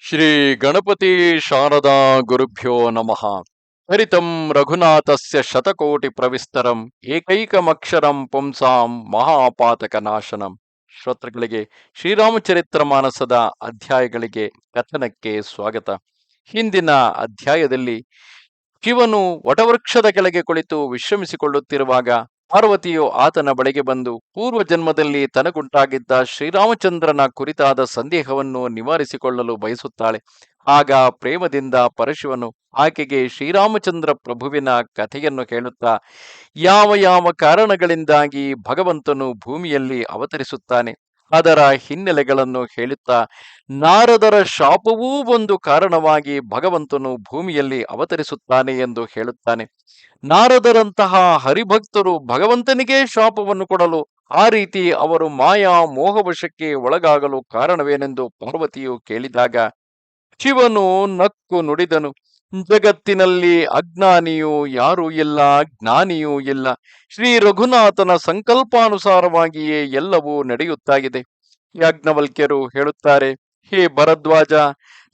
ಶ್ರೀ ಗಣಪತಿ ಶಾರದಾ ಗುರುಭ್ಯೋ ನಮಃ. ಹರಿತಂ ರಘುನಾಥಸ್ಯ ಶತಕೋಟಿ ಪ್ರವಿಸ್ತರಂ ಏಕೈಕಮಕ್ಷರಂ ಪುಂಸಾಂ ಮಹಾಪಾತಕ ನಾಶನಂ ಶ್ರೋತೃಗಳಿಗೆ ಶ್ರೀರಾಮಚರಿತ್ರ ಮಾನಸದ ಅಧ್ಯಾಯಗಳಿಗೆ ಕಥನಕ್ಕೆ ಸ್ವಾಗತ. ಹಿಂದಿನ ಅಧ್ಯಾಯದಲ್ಲಿ ಶಿವನು ವಟವೃಕ್ಷದ ಕೆಳಗೆ ಕುಳಿತು ವಿಶ್ರಮಿಸಿಕೊಳ್ಳುತ್ತಿರುವಾಗ ಪಾರ್ವತಿಯು ಆತನ ಬಳಿಗೆ ಬಂದು ಪೂರ್ವ ಜನ್ಮದಲ್ಲಿ ತನಗುಂಟಾಗಿದ್ದ ಶ್ರೀರಾಮಚಂದ್ರನ ಕುರಿತಾದ ಸಂದೇಹವನ್ನು ನಿವಾರಿಸಿಕೊಳ್ಳಲು ಬಯಸುತ್ತಾಳೆ. ಆಗ ಪ್ರೇಮದಿಂದ ಪರಶಿವನು ಆಕೆಗೆ ಶ್ರೀರಾಮಚಂದ್ರ ಪ್ರಭುವಿನ ಕಥೆಯನ್ನು ಹೇಳುತ್ತಾ, ಯಾವ ಯಾವ ಕಾರಣಗಳಿಂದಾಗಿ ಭಗವಂತನು ಭೂಮಿಯಲ್ಲಿ ಅವತರಿಸುತ್ತಾನೆ? ಅದರ ಹಿನ್ನೆಲೆಗಳನ್ನು ಹೇಳುತ್ತಾ, ನಾರದರ ಶಾಪವೂ ಒಂದು ಕಾರಣವಾಗಿ ಭಗವಂತನು ಭೂಮಿಯಲ್ಲಿ ಅವತರಿಸುತ್ತಾನೆ ಎಂದು ಹೇಳುತ್ತಾನೆ. ನಾರದರಂತಹ ಹರಿಭಕ್ತರು ಭಗವಂತನಿಗೆ ಶಾಪವನ್ನು ಕೊಡಲು ಆ ರೀತಿ ಅವರು ಮಾಯಾ ಮೋಹವಶಕ್ಕೆ ಒಳಗಾಗಲು ಕಾರಣವೇನೆಂದು ಪಾರ್ವತಿಯು ಕೇಳಿದಾಗ, ಶಿವನು ನಕ್ಕು ನುಡಿದನು. ಜಗತ್ತಿನಲ್ಲಿ ಅಜ್ಞಾನಿಯೂ ಯಾರೂ ಇಲ್ಲ, ಜ್ಞಾನಿಯೂ ಇಲ್ಲ. ಶ್ರೀ ರಘುನಾಥನ ಸಂಕಲ್ಪಾನುಸಾರವಾಗಿಯೇ ಎಲ್ಲವೂ ನಡೆಯುತ್ತಾಗಿದೆ. ಯಾಜ್ಞವಲ್ಕ್ಯರು ಹೇಳುತ್ತಾರೆ, ಹೇ ಭರದ್ವಾಜ,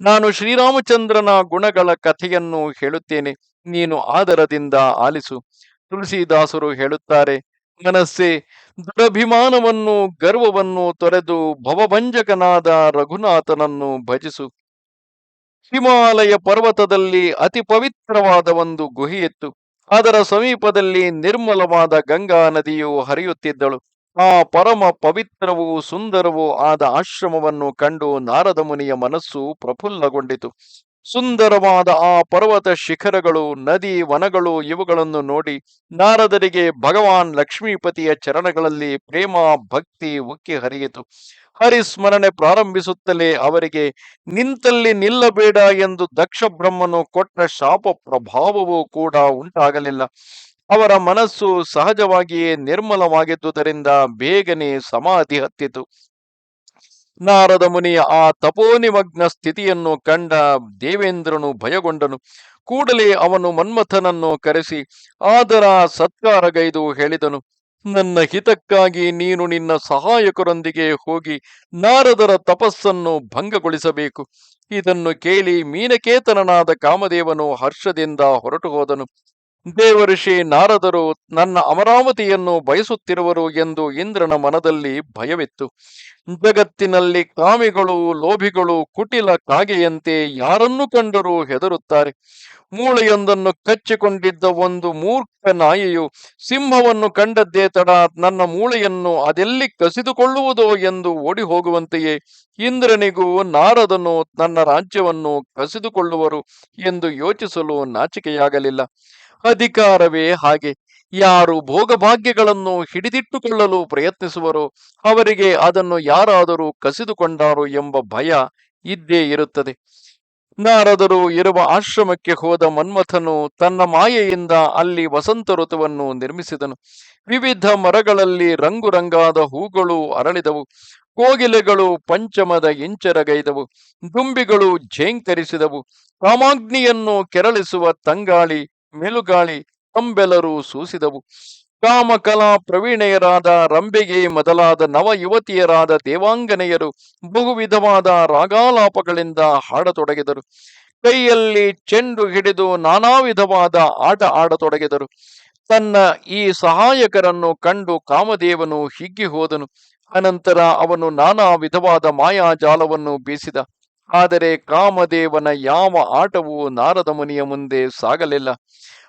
ನಾನು ಶ್ರೀರಾಮಚಂದ್ರನ ಗುಣಗಳ ಕಥೆಯನ್ನು ಹೇಳುತ್ತೇನೆ. ನೀನು ಆದರದಿಂದ ಆಲಿಸು. ತುಳಸಿದಾಸರು ಹೇಳುತ್ತಾರೆ, ಮನಸ್ಸೇ, ದುರಭಿಮಾನವನ್ನು, ಗರ್ವವನ್ನು ತೊರೆದು ಭವಭಂಜಕನಾದ ರಘುನಾಥನನ್ನು ಭಜಿಸು. ಹಿಮಾಲಯ ಪರ್ವತದಲ್ಲಿ ಅತಿ ಪವಿತ್ರವಾದ ಒಂದು ಗುಹೆಯಿತ್ತು. ಅದರ ಸಮೀಪದಲ್ಲಿ ನಿರ್ಮಲವಾದ ಗಂಗಾ ನದಿಯು ಹರಿಯುತ್ತಿದ್ದಳು. ಆ ಪರಮ ಪವಿತ್ರವೂ ಸುಂದರವೂ ಆದ ಆಶ್ರಮವನ್ನು ಕಂಡು ನಾರದ ಮುನಿಯ ಮನಸ್ಸು ಪ್ರಫುಲ್ಲಗೊಂಡಿತು. ಸುಂದರವಾದ ಆ ಪರ್ವತ ಶಿಖರಗಳು, ನದಿ, ವನಗಳು ಇವುಗಳನ್ನು ನೋಡಿ ನಾರದರಿಗೆ ಭಗವಾನ್ ಲಕ್ಷ್ಮೀಪತಿಯ ಚರಣಗಳಲ್ಲಿ ಪ್ರೇಮ, ಭಕ್ತಿ ಉಕ್ಕಿ ಹರಿಯಿತು. ಹರಿಸ್ಮರಣೆ ಪ್ರಾರಂಭಿಸುತ್ತಲೇ ಅವರಿಗೆ, ನಿಂತಲ್ಲಿ ನಿಲ್ಲಬೇಡ ಎಂದು ದಕ್ಷ ಬ್ರಹ್ಮನು ಕೊಟ್ಟ ಶಾಪ ಪ್ರಭಾವವೂ ಕೂಡ ಉಂಟಾಗಲಿಲ್ಲ. ಅವರ ಮನಸ್ಸು ಸಹಜವಾಗಿಯೇ ನಿರ್ಮಲವಾಗಿದ್ದುದರಿಂದ ಬೇಗನೆ ಸಮಾಧಿ ಹತ್ತಿತು. ನಾರದ ಮುನಿಯ ಆ ತಪೋನಿಮಗ್ನ ಸ್ಥಿತಿಯನ್ನು ಕಂಡ ದೇವೇಂದ್ರನು ಭಯಗೊಂಡನು. ಕೂಡಲೇ ಅವನು ಮನ್ಮಥನನ್ನು ಕರೆಸಿ, ಆದರ ಸತ್ಕಾರಗೈದು ಹೇಳಿದನು. ನನ್ನ ಹಿತಕ್ಕಾಗಿ ನೀನು ನಿನ್ನ ಸಹಾಯಕರೊಂದಿಗೆ ಹೋಗಿ ನಾರದರ ತಪಸ್ಸನ್ನು ಭಂಗಗೊಳಿಸಬೇಕು. ಇದನ್ನು ಕೇಳಿ ಮೀನಕೇತನನಾದ ಕಾಮದೇವನು ಹರ್ಷದಿಂದ ಹೊರಟು ಹೋದನು ದೇವಋಷಿ ನಾರದರು ನನ್ನ ಅಮರಾವತಿಯನ್ನು ಬಯಸುತ್ತಿರುವರು ಎಂದು ಇಂದ್ರನ ಮನದಲ್ಲಿ ಭಯವಿತ್ತು. ಜಗತ್ತಿನಲ್ಲಿ ಕಾಮಿಗಳು, ಲೋಭಿಗಳು, ಕುಟಿಲ ಕಾಗೆಯಂತೆ ಯಾರನ್ನು ಕಂಡರೂ ಹೆದರುತ್ತಾರೆ. ಮೂಳೆಯೊಂದನ್ನು ಕಚ್ಚಿಕೊಂಡಿದ್ದ ಒಂದು ಮೂರ್ಖ ನಾಯಿಯು ಸಿಂಹವನ್ನು ಕಂಡದ್ದೇ ತಡ ನನ್ನ ಮೂಳೆಯನ್ನು ಅದೆಲ್ಲಿ ಕಸಿದುಕೊಳ್ಳುವುದೋ ಎಂದು ಓಡಿ ಹೋಗುವಂತೆಯೇ ಇಂದ್ರನಿಗೂ ನಾರದನು ನನ್ನ ರಾಜ್ಯವನ್ನು ಕಸಿದುಕೊಳ್ಳುವರು ಎಂದು ಯೋಚಿಸಲು ನಾಚಿಕೆಯಾಗಲಿಲ್ಲ. ಅಧಿಕಾರವೇ ಹಾಗೆ. ಯಾರು ಭೋಗಭಾಗ್ಯಗಳನ್ನು ಹಿಡಿದಿಟ್ಟುಕೊಳ್ಳಲು ಪ್ರಯತ್ನಿಸುವರೋ, ಅವರಿಗೆ ಅದನ್ನು ಯಾರಾದರೂ ಕಸಿದುಕೊಂಡಾರೋ ಎಂಬ ಭಯ ಇದ್ದೇ ಇರುತ್ತದೆ. ನಾರದರು ಇರುವ ಆಶ್ರಮಕ್ಕೆ ಹೋದ ಮನ್ಮಥನು ತನ್ನ ಮಾಯೆಯಿಂದ ಅಲ್ಲಿ ವಸಂತ ಋತುವನ್ನು ನಿರ್ಮಿಸಿದನು. ವಿವಿಧ ಮರಗಳಲ್ಲಿ ರಂಗು ರಂಗಾದ ಹೂಗಳು ಅರಳಿದವು. ಕೋಗಿಲೆಗಳು ಪಂಚಮದ ಇಂಚರಗೈದವು ದುಂಬಿಗಳು ಝೇಂಕರಿಸಿದವು ಕಾಮಾಗ್ನಿಯನ್ನು ಕೆರಳಿಸುವ ತಂಗಾಳಿ ಮೆಲುಗಾಳಿ ಕಂಬೆಲರು ಸೂಸಿದವು. ಕಾಮಕಲಾ ಪ್ರವೀಣೆಯರಾದ ರಂಬೆಗೆ ಮೊದಲಾದ ನವ ಯುವತಿಯರಾದ ದೇವಾಂಗನೆಯರು ಬಹು ವಿಧವಾದ ರಾಗಾಲಾಪಗಳಿಂದ ಹಾಡತೊಡಗಿದರು. ಕೈಯಲ್ಲಿ ಚೆಂಡು ಹಿಡಿದು ನಾನಾ ವಿಧವಾದ ಆಟ ಆಡತೊಡಗಿದರು. ತನ್ನ ಈ ಸಹಾಯಕರನ್ನು ಕಂಡು ಕಾಮದೇವನು ಹಿಗ್ಗಿ ಹೋದನು. ಅನಂತರ ಅವನು ನಾನಾ ವಿಧವಾದ ಮಾಯಾಜಾಲವನ್ನು ಬೀಸಿದ. ಆದರೆ ಕಾಮದೇವನ ಯಾವ ಆಟವೂ ನಾರದ ಮುನಿಯ ಮುಂದೆ ಸಾಗಲಿಲ್ಲ.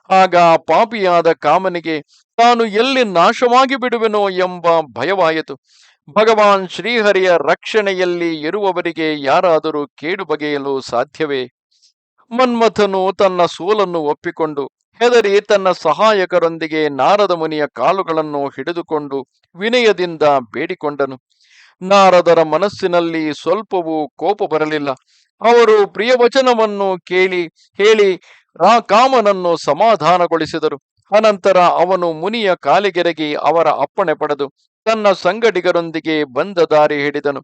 ಆಗ ಪಾಪಿಯಾದ ಕಾಮನಿಗೆ, ತಾನು ಎಲ್ಲಿ ನಾಶವಾಗಿ ಬಿಡುವೆನೋ ಎಂಬ ಭಯವಾಯಿತು. ಭಗವಾನ್ ಶ್ರೀಹರಿಯ ರಕ್ಷಣೆಯಲ್ಲಿ ಇರುವವರಿಗೆ ಯಾರಾದರೂ ಕೇಡು ಬಗೆಯಲು ಸಾಧ್ಯವೇ? ಮನ್ಮಥನು ತನ್ನ ಸೋಲನ್ನು ಒಪ್ಪಿಕೊಂಡು, ಹೆದರಿ ತನ್ನ ಸಹಾಯಕರೊಂದಿಗೆ ನಾರದ ಮುನಿಯ ಕಾಲುಗಳನ್ನು ಹಿಡಿದುಕೊಂಡು ವಿನಯದಿಂದ ಬೇಡಿಕೊಂಡನು. ನಾರದರ ಮನಸ್ಸಿನಲ್ಲಿ ಸ್ವಲ್ಪವೂ ಕೋಪ ಬರಲಿಲ್ಲ. ಅವರು ಪ್ರಿಯವಚನವನ್ನು ಕೇಳಿ, ಹೇಳಿ, ಆ ಕಾಮನನ್ನು ಸಮಾಧಾನಗೊಳಿಸಿದರು. ಅನಂತರ ಅವನು ಮುನಿಯ ಕಾಲಿಗೆರಗಿ ಅವರ ಅಪ್ಪಣೆ ಪಡೆದು ತನ್ನ ಸಂಗಡಿಗರೊಂದಿಗೆ ಬಂದ ದಾರಿ ಹಿಡಿದನು.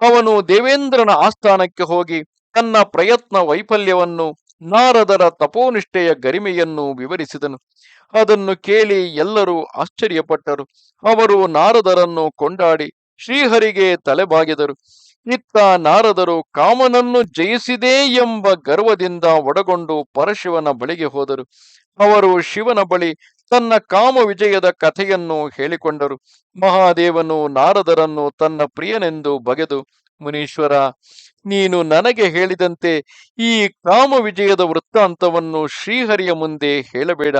ಅವನು ದೇವೇಂದ್ರನ ಆಸ್ಥಾನಕ್ಕೆ ಹೋಗಿ ತನ್ನ ಪ್ರಯತ್ನ ವೈಫಲ್ಯವನ್ನು, ನಾರದರ ತಪೋನಿಷ್ಠೆಯ ಗರಿಮೆಯನ್ನು ವಿವರಿಸಿದನು. ಅದನ್ನು ಕೇಳಿ ಎಲ್ಲರೂ ಆಶ್ಚರ್ಯಪಟ್ಟರು. ಅವರು ನಾರದರನ್ನು ಕೊಂಡಾಡಿ ಶ್ರೀಹರಿಗೆ ತಲೆಬಾಗಿದರು ಇತ್ತ ನಾರದರು ಕಾಮನನ್ನು ಜಯಿಸಿದೆ ಎಂಬ ಗರ್ವದಿಂದ ಒಡಗೊಂಡು ಪರಶಿವನ ಬಳಿಗೆ ಹೋದರು. ಅವರು ಶಿವನ ಬಳಿ ತನ್ನ ಕಾಮ ವಿಜಯದ ಕಥೆಯನ್ನು ಹೇಳಿಕೊಂಡರು. ಮಹಾದೇವನು ನಾರದರನ್ನು ತನ್ನ ಪ್ರಿಯನೆಂದು ಬಗೆದು, ಮುನೀಶ್ವರ, ನೀನು ನನಗೆ ಹೇಳಿದಂತೆ ಈ ಕಾಮ ವಿಜಯದ ವೃತ್ತಾಂತವನ್ನು ಶ್ರೀಹರಿಯ ಮುಂದೆ ಹೇಳಬೇಡ.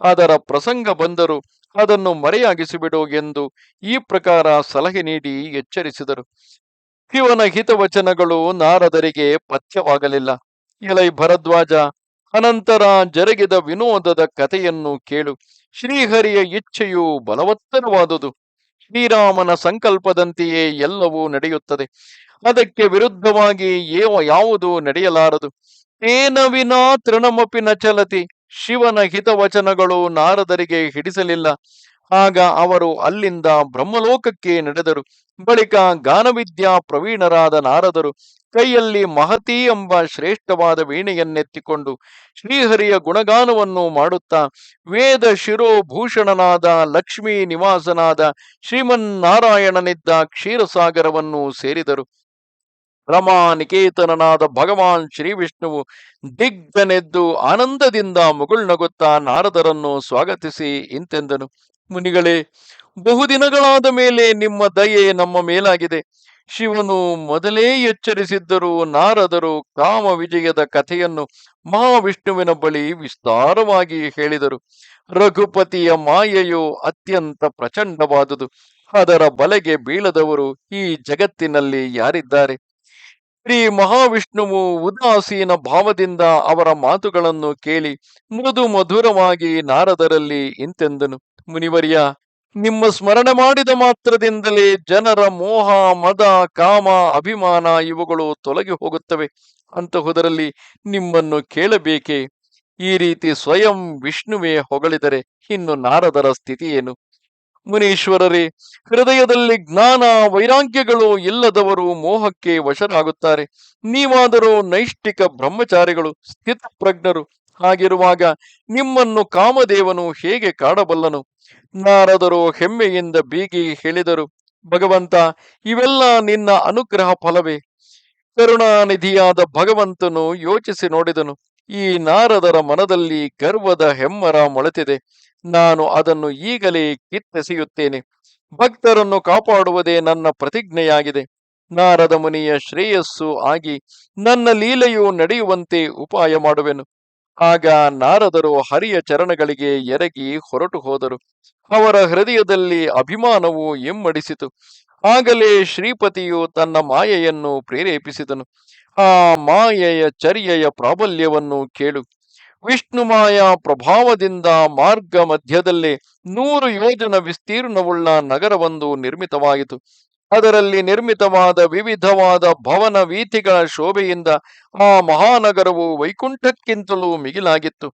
ಅದರ ಪ್ರಸಂಗ ಬಂದರೂ ಅದನ್ನು ಮರೆಯಾಗಿಸಿಬಿಡು ಎಂದು ಈ ಪ್ರಕಾರ ಸಲಹೆ ನೀಡಿ ಎಚ್ಚರಿಸಿದರು. ಶಿವನ ಹಿತವಚನಗಳು ನಾರದರಿಗೆ ಪಥ್ಯವಾಗಲಿಲ್ಲ. ಎಲೈ ಭರದ್ವಾಜ, ಅನಂತರ ಜರುಗಿದ ವಿನೋದದ ಕಥೆಯನ್ನು ಕೇಳು. ಶ್ರೀಹರಿಯ ಇಚ್ಛೆಯು ಬಲವತ್ತರವಾದುದು. ಶ್ರೀರಾಮನ ಸಂಕಲ್ಪದಂತೆಯೇ ಎಲ್ಲವೂ ನಡೆಯುತ್ತದೆ. ಅದಕ್ಕೆ ವಿರುದ್ಧವಾಗಿ ಏವ ಯಾವುದು ನಡೆಯಲಾರದು? ತೇನ ತೃಣಮಪಿನ ಚಲತಿ. ಶಿವನ ಹಿತವಚನಗಳು ನಾರದರಿಗೆ ಹಿಡಿಸಲಿಲ್ಲ. ಆಗ ಅವರು ಅಲ್ಲಿಂದ ಬ್ರಹ್ಮಲೋಕಕ್ಕೆ ನಡೆದರು. ಬಳಿಕ ಗಾನವಿದ್ಯಾ ಪ್ರವೀಣರಾದ ನಾರದರು ಕೈಯಲ್ಲಿ ಮಹತಿ ಎಂಬ ಶ್ರೇಷ್ಠವಾದ ವೀಣೆಯನ್ನೆತ್ತಿಕೊಂಡು ಶ್ರೀಹರಿಯ ಗುಣಗಾನವನ್ನು ಮಾಡುತ್ತಾ ವೇದ ಶಿರೋಭೂಷಣನಾದ ಲಕ್ಷ್ಮೀ ನಿವಾಸನಾದ ಶ್ರೀಮನ್ನಾರಾಯಣನಿದ್ದ ಕ್ಷೀರಸಾಗರವನ್ನು ಸೇರಿದರು. ರಮಾನಿಕೇತನನಾದ ಭಗವಾನ್ ಶ್ರೀ ವಿಷ್ಣುವು ದಿಗ್ಧನೆದ್ದು ಆನಂದದಿಂದ ಮುಗುಳ್ನಗುತ್ತಾ ನಾರದರನ್ನು ಸ್ವಾಗತಿಸಿ ಇಂತೆಂದನು. ಮುನಿಗಳೇ, ಬಹುದಿನಗಳಾದ ಮೇಲೆ ನಿಮ್ಮ ದಯೆ ನಮ್ಮ ಮೇಲಾಗಿದೆ. ಶಿವನು ಮೊದಲೇ ಎಚ್ಚರಿಸಿದ್ದರೂ ನಾರದರು ಕಾಮ ವಿಜಯದ ಕಥೆಯನ್ನು ಮಹಾವಿಷ್ಣುವಿನ ಬಳಿ ವಿಸ್ತಾರವಾಗಿ ಹೇಳಿದರು. ರಘುಪತಿಯ ಮಾಯೆಯು ಅತ್ಯಂತ ಪ್ರಚಂಡವಾದುದು. ಅದರ ಬಲೆಗೆ ಬೀಳದವರು ಈ ಜಗತ್ತಿನಲ್ಲಿ ಯಾರಿದ್ದಾರೆ? ಶ್ರೀ ಮಹಾವಿಷ್ಣುವು ಉದಾಸೀನ ಭಾವದಿಂದ ಅವರ ಮಾತುಗಳನ್ನು ಕೇಳಿ ಮೃದು ಮಧುರವಾಗಿ ನಾರದರಲ್ಲಿ ಇಂತೆಂದನು. ಮುನಿವರ್ಯ, ನಿಮ್ಮ ಸ್ಮರಣೆ ಮಾಡಿದ ಮಾತ್ರದಿಂದಲೇ ಜನರ ಮೋಹ, ಮದ, ಕಾಮ, ಅಭಿಮಾನ ಇವುಗಳು ತೊಲಗಿ ಹೋಗುತ್ತವೆ. ಅಂತಹುದರಲ್ಲಿ ನಿಮ್ಮನ್ನು ಕೇಳಬೇಕೆ? ಈ ರೀತಿ ಸ್ವಯಂ ವಿಷ್ಣುವೇ ಹೊಗಳಿದರೆ ಇನ್ನು ನಾರದರ ಸ್ಥಿತಿ ಏನು ಮುನೀಶ್ವರರೇ, ಹೃದಯದಲ್ಲಿ ಜ್ಞಾನ ವೈರಾಗ್ಯಗಳು ಇಲ್ಲದವರು ಮೋಹಕ್ಕೆ ವಶರಾಗುತ್ತಾರೆ. ನೀವಾದರೂ ನೈಷ್ಠಿಕ ಬ್ರಹ್ಮಚಾರಿಗಳು, ಸ್ಥಿತಪ್ರಜ್ಞರು ಹಾಗಿರುವಾಗ ನಿಮ್ಮನ್ನು ಕಾಮದೇವನು ಹೇಗೆ ಕಾಡಬಲ್ಲನು? ನಾರದರು ಹೆಮ್ಮೆಯಿಂದ ಬೀಗಿ ಹೇಳಿದರು, ಭಗವಂತ, ಇವೆಲ್ಲ ನಿನ್ನ ಅನುಗ್ರಹ ಫಲವೇ. ಕರುಣಾನಿಧಿಯಾದ ಭಗವಂತನು ಯೋಚಿಸಿ ನೋಡಿದನು ಈ ನಾರದರ ಮನದಲ್ಲಿ ಗರ್ವದ ಹೆಮ್ಮರ ಮೊಳೆತಿದೆ. ನಾನು ಅದನ್ನು ಈಗಲೇ ಕಿತ್ತೆಸೆಯುತ್ತೇನೆ ಭಕ್ತರನ್ನು ಕಾಪಾಡುವುದೇ ನನ್ನ ಪ್ರತಿಜ್ಞೆಯಾಗಿದೆ. ನಾರದ ಮುನಿಯ ಶ್ರೇಯಸ್ಸು ಆಗಿ ನನ್ನ ಲೀಲೆಯು ನಡೆಯುವಂತೆ ಉಪಾಯ ಮಾಡುವೆನು. ಆಗ ನಾರದರು ಹರಿಯ ಚರಣಗಳಿಗೆ ಎರಗಿ ಹೊರಟು ಹೋದರು. ಅವರ ಹೃದಯದಲ್ಲಿ ಅಭಿಮಾನವು ಎಮ್ಮಡಿಸಿತು. ಆಗಲೇ ಶ್ರೀಪತಿಯು ತನ್ನ ಮಾಯೆಯನ್ನು ಪ್ರೇರೇಪಿಸಿದನು. ಆ ಮಾಯೆಯ ಚರ್ಯೆಯ ಪ್ರಾಬಲ್ಯವನ್ನು ಕೇಳು. ವಿಷ್ಣು ಮಾಯಾ ಪ್ರಭಾವದಿಂದ ಮಾರ್ಗ ಮಧ್ಯದಲ್ಲಿ ನೂರು ಯೋಜನ ವಿಸ್ತೀರ್ಣವುಳ್ಳ ನಗರವೊಂದು ನಿರ್ಮಿತವಾಯಿತು. ಅದರಲ್ಲಿ ನಿರ್ಮಿತವಾದ ವಿವಿಧವಾದ ಭವನ ವೀಥಿಗಳ ಶೋಭೆಯಿಂದ ಆ ಮಹಾನಗರವು ವೈಕುಂಠಕ್ಕಿಂತಲೂ ಮಿಗಿಲಾಗಿತ್ತು.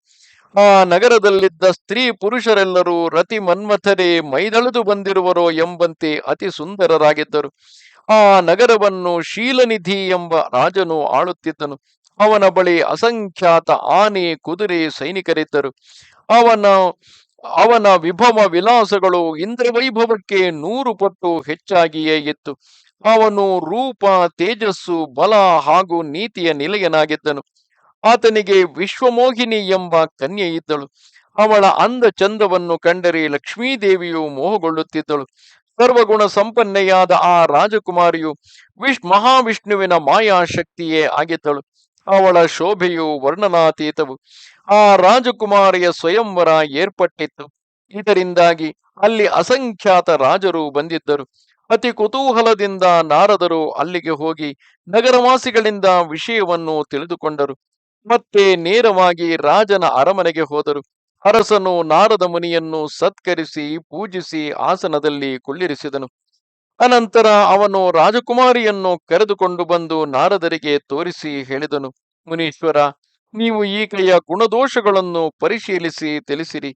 ಆ ನಗರದಲ್ಲಿದ್ದ ಸ್ತ್ರೀ ಪುರುಷರೆಲ್ಲರೂ ರತಿ ಮನ್ಮಥರೇ ಮೈದಳೆದು ಬಂದಿರುವರೋ ಎಂಬಂತೆ ಅತಿ ಸುಂದರರಾಗಿದ್ದರು. ಆ ನಗರವನ್ನು ಶೀಲನಿಧಿ ಎಂಬ ರಾಜನು ಆಳುತ್ತಿದ್ದನು. ಅವನ ಬಳಿ ಅಸಂಖ್ಯಾತ ಆನೆ, ಕುದುರೆ ಸೈನಿಕರಿದ್ದರು. ಅವನ ಅವನ ವಿಭವ ವಿಲಾಸಗಳು ಇಂದ್ರವೈಭವಕ್ಕೆ ನೂರು ಪಟ್ಟು ಹೆಚ್ಚಾಗಿಯೇ ಇತ್ತು. ಅವನು ರೂಪ, ತೇಜಸ್ಸು, ಬಲ ಹಾಗೂ ನೀತಿಯ ನಿಲಯನಾಗಿದ್ದನು. ಆತನಿಗೆ ವಿಶ್ವಮೋಹಿನಿ ಎಂಬ ಕನ್ಯೆ ಇದ್ದಳು. ಅವಳ ಅಂದ ಚಂದವನ್ನು ಕಂಡರೆ ಲಕ್ಷ್ಮೀದೇವಿಯು ಮೋಹಗೊಳ್ಳುತ್ತಿದ್ದಳು. ಸರ್ವಗುಣ ಸಂಪನ್ನೆಯಾದ ಆ ರಾಜಕುಮಾರಿಯು ವಿಶ್, ಮಹಾವಿಷ್ಣುವಿನ ಮಾಯಾಶಕ್ತಿಯೇ ಆಗಿದ್ದಳು. ಅವಳ ಶೋಭೆಯು ವರ್ಣನಾತೀತವು. ಆ ರಾಜಕುಮಾರಿಯ ಸ್ವಯಂವರ ಏರ್ಪಟ್ಟಿತ್ತು. ಇದರಿಂದಾಗಿ ಅಲ್ಲಿ ಅಸಂಖ್ಯಾತ ರಾಜರು ಬಂದಿದ್ದರು. ಅತಿ ಕುತೂಹಲದಿಂದ ನಾರದರು ಅಲ್ಲಿಗೆ ಹೋಗಿ ನಗರವಾಸಿಗಳಿಂದ ವಿಷಯವನ್ನು ತಿಳಿದುಕೊಂಡರು. ಮತ್ತೆ ನೇರವಾಗಿ ರಾಜನ ಅರಮನೆಗೆ ಹೋದರು. ಅರಸನು ನಾರದ ಮುನಿಯನ್ನು ಸತ್ಕರಿಸಿ ಪೂಜಿಸಿ ಆಸನದಲ್ಲಿ ಕುಳ್ಳಿರಿಸಿದನು. ಅನಂತರ ಅವನು ರಾಜಕುಮಾರಿಯನ್ನು ಕರೆದುಕೊಂಡು ಬಂದು ನಾರದರಿಗೆ ತೋರಿಸಿ ಹೇಳಿದನು. ಮುನೀಶ್ವರ, ನೀವು ಈಕೆಯ ಗುಣದೋಷಗಳನ್ನು ಪರಿಶೀಲಿಸಿ ತಿಳಿಸಿರಿ.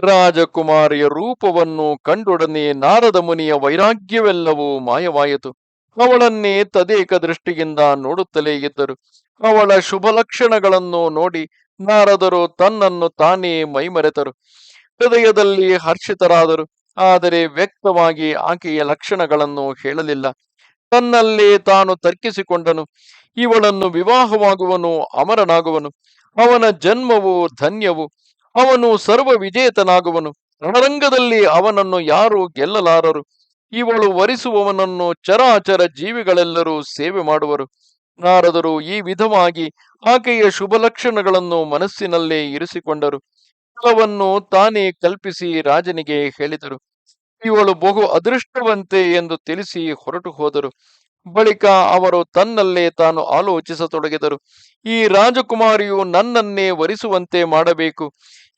ರಾಜಕುಮಾರಿಯ ರೂಪವನ್ನು ಕಂಡೊಡನೆ ನಾರದ ಮುನಿಯ ವೈರಾಗ್ಯವೆಲ್ಲವೂ ಮಾಯವಾಯಿತು. ಅವಳನ್ನೇ ತದೇಕ ದೃಷ್ಟಿಯಿಂದ ನೋಡುತ್ತಲೇ ಇದ್ದರು. ಅವಳ ಶುಭ ಲಕ್ಷಣಗಳನ್ನು ನೋಡಿ ನಾರದರು ತನ್ನನ್ನು ತಾನೇ ಮೈಮರೆತರು. ಹೃದಯದಲ್ಲಿ ಹರ್ಷಿತರಾದರು, ಆದರೆ ವ್ಯಕ್ತವಾಗಿ ಆಕೆಯ ಲಕ್ಷಣಗಳನ್ನು ಹೇಳಲಿಲ್ಲ. ತನ್ನಲ್ಲೇ ತಾನು ತರ್ಕಿಸಿಕೊಂಡನು. ಇವಳನ್ನು ವಿವಾಹವಾಗುವನು, ಅಮರನಾಗುವನು. ಅವನ ಜನ್ಮವು ಧನ್ಯವು. ಅವನು ಸರ್ವ ವಿಜೇತನಾಗುವನು ರಣರಂಗದಲ್ಲಿ ಅವನನ್ನು ಯಾರು ಗೆಲ್ಲಲಾರರು. ಇವಳು ವರಿಸುವವನನ್ನು ಚರಾಚರ ಜೀವಿಗಳೆಲ್ಲರೂ ಸೇವೆ ಮಾಡುವರು. ನಾರದರು ಈ ವಿಧವಾಗಿ ಆಕೆಯ ಶುಭ ಲಕ್ಷಣಗಳನ್ನು ಮನಸ್ಸಿನಲ್ಲೇ ಇರಿಸಿಕೊಂಡರು. ಫಲವನ್ನು ತಾನೇ ಕಲ್ಪಿಸಿ ರಾಜನಿಗೆ ಹೇಳಿದರು. ಇವಳು ಬಹು ಅದೃಷ್ಟವಂತೆ ಎಂದು ತಿಳಿಸಿ ಹೊರಟು ಹೋದರು. ಬಳಿಕ ಅವರು ತನ್ನಲ್ಲೇ ತಾನು ಆಲೋಚಿಸತೊಡಗಿದರು. ಈ ರಾಜಕುಮಾರಿಯು ನನ್ನನ್ನೇ ವರಿಸುವಂತೆ ಮಾಡಬೇಕು.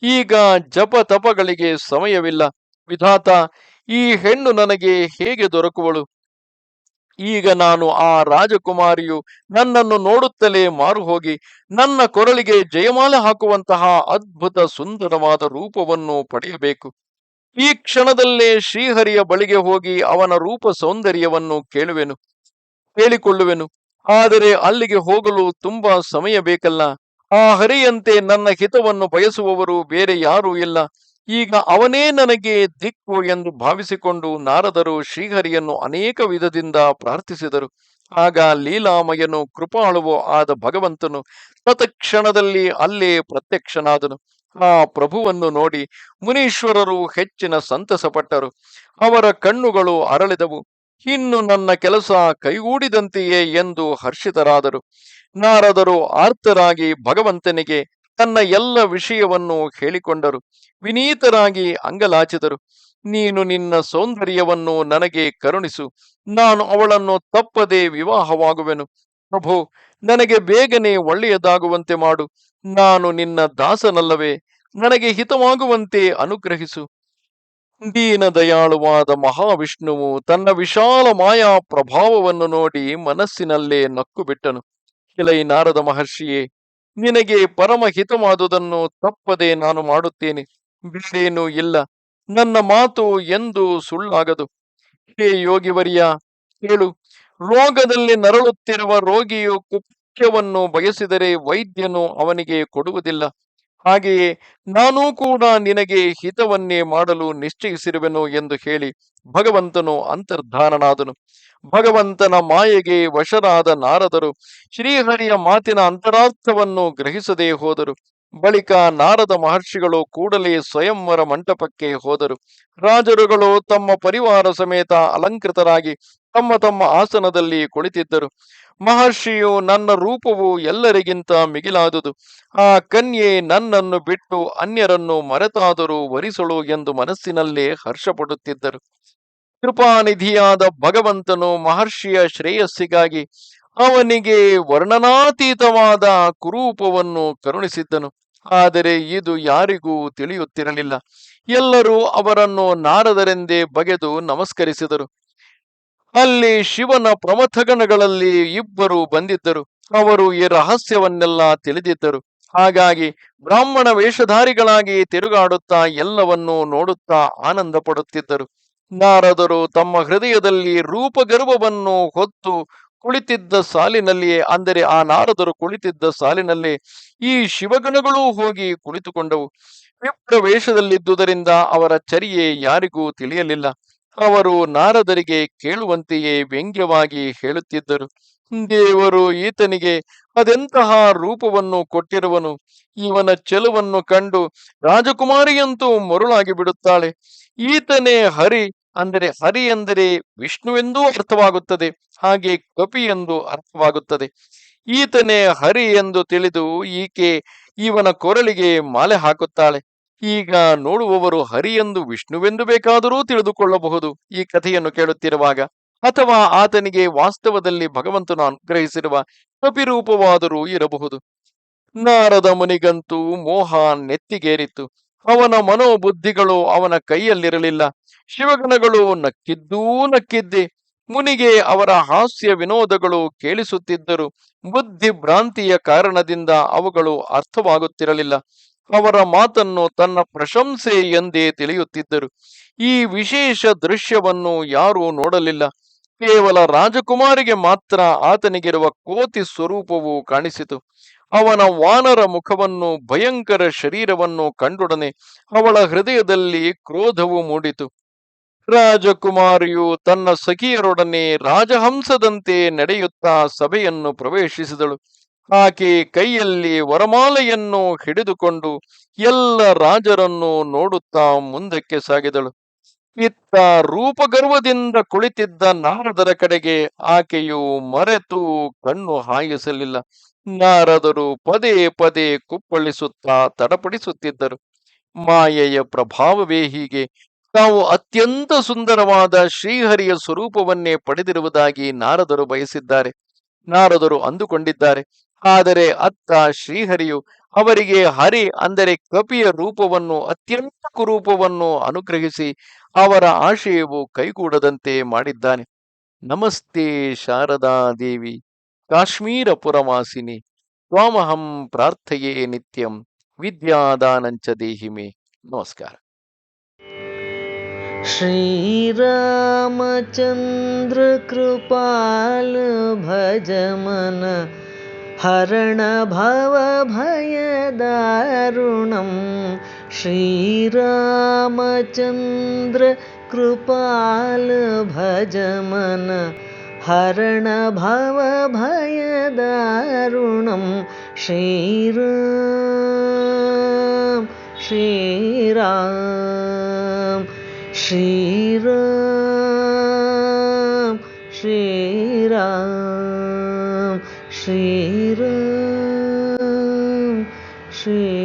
ಈಗ ಜಪ ತಪಗಳಿಗೆ ಸಮಯವಿಲ್ಲ. ವಿಧಾತ, ಈ ಹೆಣ್ಣು ನನಗೆ ಹೇಗೆ ದೊರಕುವಳು? ಈಗ ನಾನು ಆ ರಾಜಕುಮಾರಿಯು ನನ್ನನ್ನು ನೋಡುತ್ತಲೇ ಮಾರು ಹೋಗಿ ನನ್ನ ಕೊರಳಿಗೆ ಜಯಮಾಲೆ ಹಾಕುವಂತಹ ಅದ್ಭುತ ಸುಂದರವಾದ ರೂಪವನ್ನು ಪಡೆಯಬೇಕು. ಈ ಕ್ಷಣದಲ್ಲೇ ಶ್ರೀಹರಿಯ ಬಳಿಗೆ ಹೋಗಿ ಅವನ ರೂಪ ಸೌಂದರ್ಯವನ್ನು ಕೇಳುವೆನು, ಕೇಳಿಕೊಳ್ಳುವೆನು. ಆದರೆ ಅಲ್ಲಿಗೆ ಹೋಗಲು ತುಂಬಾ ಸಮಯ ಬೇಕಲ್ಲ. ಆ ಹರಿಯಂತೆ ನನ್ನ ಹಿತವನ್ನು ಬಯಸುವವರು ಬೇರೆ ಯಾರೂ ಇಲ್ಲ. ಈಗ ಅವನೇ ನನಗೆ ದಿಕ್ಕು ಎಂದು ಭಾವಿಸಿಕೊಂಡು ನಾರದರು ಶ್ರೀಹರಿಯನ್ನು ಅನೇಕ ವಿಧದಿಂದ ಪ್ರಾರ್ಥಿಸಿದರು. ಆಗ ಲೀಲಾಮಯನು ಕೃಪಾಳುವೋ ಆದ ಭಗವಂತನು ತತ್ಕ್ಷಣದಲ್ಲಿ ಅಲ್ಲೇ ಪ್ರತ್ಯಕ್ಷನಾದನು. ಆ ಪ್ರಭುವನ್ನು ನೋಡಿ ಮುನೀಶ್ವರರು ಹೆಚ್ಚಿನ ಸಂತಸಪಟ್ಟರು ಅವರ ಕಣ್ಣುಗಳು ಅರಳಿದವು. ಇನ್ನು ನನ್ನ ಕೆಲಸ ಕೈಗೂಡಿದಂತೆಯೇ ಎಂದು ಹರ್ಷಿತರಾದರು. ನಾರದರು ಆರ್ತರಾಗಿ ಭಗವಂತನಿಗೆ ತನ್ನ ಎಲ್ಲ ವಿಷಯವನ್ನು ಹೇಳಿಕೊಂಡರು. ವಿನೀತರಾಗಿ ಅಂಗಲಾಚಿದರು. ನೀನು ನಿನ್ನ ಸೌಂದರ್ಯವನ್ನು ನನಗೆ ಕರುಣಿಸು. ನಾನು ಅವಳನ್ನು ತಪ್ಪದೆ ವಿವಾಹವಾಗುವೆನು. ಪ್ರಭು, ನನಗೆ ಬೇಗನೆ ಒಳ್ಳೆಯದಾಗುವಂತೆ ಮಾಡು. ನಾನು ನಿನ್ನ ದಾಸನಲ್ಲವೇ. ನನಗೆ ಹಿತವಾಗುವಂತೆ ಅನುಗ್ರಹಿಸು. ದೀನ ದಯಾಳುವಾದ ಮಹಾವಿಷ್ಣುವು ತನ್ನ ವಿಶಾಲ ಮಾಯಾ ಪ್ರಭಾವವನ್ನು ನೋಡಿ ಮನಸ್ಸಿನಲ್ಲೇ ನಕ್ಕು ಬಿಟ್ಟನು ಕೆಲೈ ನಾರದ ಮಹರ್ಷಿಯೇ ನಿನಗೆ ಪರಮ ಹಿತವಾದುದನ್ನು ತಪ್ಪದೆ ನಾನು ಮಾಡುತ್ತೇನೆ. ಬೇರೇನೂ ಇಲ್ಲ. ನನ್ನ ಮಾತು ಎಂದು ಸುಳ್ಳಾಗದು. ಹೇ ಯೋಗಿವರಿಯ ಹೇಳು ರೋಗದಲ್ಲಿ ನರಳುತ್ತಿರುವ ರೋಗಿಯು ಕುಖ್ಯವನ್ನು ಬಯಸಿದರೆ ವೈದ್ಯನು ಅವನಿಗೆ ಕೊಡುವುದಿಲ್ಲ. ಹಾಗೆಯೇ ನಾನೂ ಕೂಡ ನಿನಗೆ ಹಿತವನ್ನೇ ಮಾಡಲು ನಿಶ್ಚಯಿಸಿರುವೆನು ಎಂದು ಹೇಳಿ ಭಗವಂತನು ಅಂತರ್ಧಾನನಾದನು. ಭಗವಂತನ ಮಾಯೆಗೆ ವಶರಾದ ನಾರದರು ಶ್ರೀಹರಿಯ ಮಾತಿನ ಅಂತರಾರ್ಥವನ್ನು ಗ್ರಹಿಸದೇ ಹೋದರು. ಬಳಿಕ ನಾರದ ಮಹರ್ಷಿಗಳು ಕೂಡಲೇ ಸ್ವಯಂವರ ಮಂಟಪಕ್ಕೆ ಹೋದರು. ರಾಜರುಗಳು ತಮ್ಮ ಪರಿವಾರ ಸಮೇತ ಅಲಂಕೃತರಾಗಿ ತಮ್ಮ ತಮ್ಮ ಆಸನದಲ್ಲಿ ಕುಳಿತಿದ್ದರು. ಮಹರ್ಷಿಯು ನನ್ನ ರೂಪವು ಎಲ್ಲರಿಗಿಂತ ಮಿಗಿಲಾದುದು. ಆ ಕನ್ಯೆ ನನ್ನನ್ನು ಬಿಟ್ಟು ಅನ್ಯರನ್ನು ಮರೆತಾದರೂ ವರಿಸಳು ಎಂದು ಮನಸ್ಸಿನಲ್ಲೇ ಹರ್ಷಪಡುತ್ತಿದ್ದರು. ಕೃಪಾನಿಧಿಯಾದ ಭಗವಂತನು ಮಹರ್ಷಿಯ ಶ್ರೇಯಸ್ಸಿಗಾಗಿ ಅವನಿಗೆ ವರ್ಣನಾತೀತವಾದ ಕುರೂಪವನ್ನು ಕರುಣಿಸಿದ್ದನು. ಆದರೆ ಇದು ಯಾರಿಗೂ ತಿಳಿಯುತ್ತಿರಲಿಲ್ಲ. ಎಲ್ಲರೂ ಅವರನ್ನು ನಾರದರೆಂದೇ ಬಗೆದು ನಮಸ್ಕರಿಸಿದರು. ಅಲ್ಲಿ ಶಿವನ ಪ್ರಮಥಗಣಗಳಲ್ಲಿ ಇಬ್ಬರು ಬಂದಿದ್ದರು. ಅವರು ಈ ರಹಸ್ಯವನ್ನೆಲ್ಲ ತಿಳಿದಿದ್ದರು. ಹಾಗಾಗಿ ಬ್ರಾಹ್ಮಣ ವೇಷಧಾರಿಗಳಾಗಿ ತಿರುಗಾಡುತ್ತಾ ಎಲ್ಲವನ್ನೂ ನೋಡುತ್ತಾ ಆನಂದ ಪಡುತ್ತಿದ್ದರು. ನಾರದರು ತಮ್ಮ ಹೃದಯದಲ್ಲಿ ರೂಪಗರ್ವವನ್ನು ಹೊತ್ತು ಕುಳಿತಿದ್ದ ಸಾಲಿನಲ್ಲಿಯೇ ಅಂದರೆ ಆ ನಾರದರು ಕುಳಿತಿದ್ದ ಸಾಲಿನಲ್ಲಿ ಈ ಶಿವಗಣಗಳೂ ಹೋಗಿ ಕುಳಿತುಕೊಂಡವು. ವಿಪ್ರ ವೇಷದಲ್ಲಿದ್ದುದರಿಂದ ಅವರ ಚರ್ಯೆ ಯಾರಿಗೂ ತಿಳಿಯಲಿಲ್ಲ. ಅವರು ನಾರದರಿಗೆ ಕೇಳುವಂತೆಯೇ ವ್ಯಂಗ್ಯವಾಗಿ ಹೇಳುತ್ತಿದ್ದರು. ದೇವರು ಈತನಿಗೆ ಅದೆಂತಹ ರೂಪವನ್ನು ಕೊಟ್ಟಿರುವನು? ಇವನ ಚೆಲುವನ್ನು ಕಂಡು ರಾಜಕುಮಾರಿಯಂತೂ ಮರುಳಾಗಿ ಬಿಡುತ್ತಾಳೆ. ಈತನೇ ಹರಿ ಅಂದರೆ ಹರಿ ಎಂದರೆ ವಿಷ್ಣುವೆಂದೂ ಅರ್ಥವಾಗುತ್ತದೆ, ಹಾಗೆ ಕಪಿ ಎಂದು ಅರ್ಥವಾಗುತ್ತದೆ. ಈತನೇ ಹರಿ ಎಂದು ತಿಳಿದು ಈಕೆ ಇವನ ಕೊರಳಿಗೆ ಮಾಲೆ ಹಾಕುತ್ತಾಳೆ. ಈಗ ನೋಡುವವರು ಹರಿಯೆಂದು ವಿಷ್ಣುವೆಂದು ಬೇಕಾದರೂ ತಿಳಿದುಕೊಳ್ಳಬಹುದು. ಈ ಕಥೆಯನ್ನು ಕೇಳುತ್ತಿರುವಾಗ, ಅಥವಾ ಆತನಿಗೆ ವಾಸ್ತವದಲ್ಲಿ ಭಗವಂತನು ಅನುಗ್ರಹಿಸಿರುವ ಕಪಿರೂಪವಾದರೂ ಇರಬಹುದು. ನಾರದ ಮುನಿಗಂತೂ ಮೋಹ ನೆತ್ತಿಗೇರಿತ್ತು. ಅವನ ಮನೋಬುದ್ಧಿಗಳು ಅವನ ಕೈಯಲ್ಲಿರಲಿಲ್ಲ. ಶಿವಗಣಗಳು ನಕ್ಕಿದ್ದೂ ನಕ್ಕಿದ್ದೆ. ಮುನಿಗೆ ಅವರ ಹಾಸ್ಯ ವಿನೋದಗಳು ಕೇಳಿಸುತ್ತಿದ್ದರು. ಬುದ್ಧಿ ಭ್ರಾಂತಿಯ ಕಾರಣದಿಂದ ಅವುಗಳು ಅರ್ಥವಾಗುತ್ತಿರಲಿಲ್ಲ. ಅವರ ಮಾತನ್ನು ತನ್ನ ಪ್ರಶಂಸೆ ಎಂದೇ ತಿಳಿಯುತ್ತಿದ್ದರು. ಈ ವಿಶೇಷ ದೃಶ್ಯವನ್ನು ಯಾರೂ ನೋಡಲಿಲ್ಲ. ಕೇವಲ ರಾಜಕುಮಾರಿಗೆ ಮಾತ್ರ ಆತನಿಗಿರುವ ಕೋತಿ ಸ್ವರೂಪವು ಕಾಣಿಸಿತು. ಅವನ ವಾನರ ಮುಖವನ್ನು, ಭಯಂಕರ ಶರೀರವನ್ನು ಕಂಡೊಡನೆ ಅವಳ ಹೃದಯದಲ್ಲಿ ಕ್ರೋಧವು ಮೂಡಿತು. ರಾಜಕುಮಾರಿಯು ತನ್ನ ಸಖಿಯರೊಡನೆ ರಾಜಹಂಸದಂತೆ ನಡೆಯುತ್ತಾ ಸಭೆಯನ್ನು ಪ್ರವೇಶಿಸಿದಳು. ಆಕೆ ಕೈಯಲ್ಲಿ ವರಮಾಲೆಯನ್ನು ಹಿಡಿದುಕೊಂಡು ಎಲ್ಲ ರಾಜರನ್ನು ನೋಡುತ್ತಾ ಮುಂದಕ್ಕೆ ಸಾಗಿದಳು. ಇತ್ತ ರೂಪಗರ್ವದಿಂದ ಕುಳಿತಿದ್ದ ನಾರದರ ಕಡೆಗೆ ಆಕೆಯು ಮರೆತು ಕಣ್ಣು ಹಾಯಿಸಲಿಲ್ಲ. ನಾರದರು ಪದೇ ಪದೇ ಕುಪ್ಪಳಿಸುತ್ತಾ ತಡಪಡಿಸುತ್ತಿದ್ದರು. ಮಾಯೆಯ ಪ್ರಭಾವವೇ ಹೀಗೆ. ತಾವು ಅತ್ಯಂತ ಸುಂದರವಾದ ಶ್ರೀಹರಿಯ ಸ್ವರೂಪವನ್ನೇ ಪಡೆದಿರುವುದಾಗಿ ನಾರದರು ಬಯಸಿದ್ದಾರೆ. ನಾರದರು ಅಂದುಕೊಂಡಿದ್ದಾರೆ. ಆದರೆ ಅತ್ತ ಶ್ರೀಹರಿಯು ಅವರಿಗೆ ಹರಿ ಅಂದರೆ ಕಪಿಯ ರೂಪವನ್ನು ಅತ್ಯಂತ ಕುರೂಪವನ್ನು ಅನುಗ್ರಹಿಸಿ ಅವರ ಆಶಯವು ಕೈಗೂಡದಂತೆ ಮಾಡಿದ್ದಾನೆ ನಮಸ್ತೆ ಶಾರದಾ ದೇವಿ ಕಾಶ್ಮೀರ ಪುರವಾಸಿನಿ ತ್ವಾಮಹಂ ಪ್ರಾರ್ಥಯೇ ನಿತ್ಯಂ ವಿದ್ಯಾದಾನಂಚ ದೇಹಿಮೆ ನಮಸ್ಕಾರ श्रीरामचन्द्र कृपाल हरणभवभयदारुणं श्रीरामचन्द्र श्रीरामचन्द्रकृपालभजम हरणभवभयद रुणं श्रीराम श्रीराम श्रीराम श्रीरां श्री 是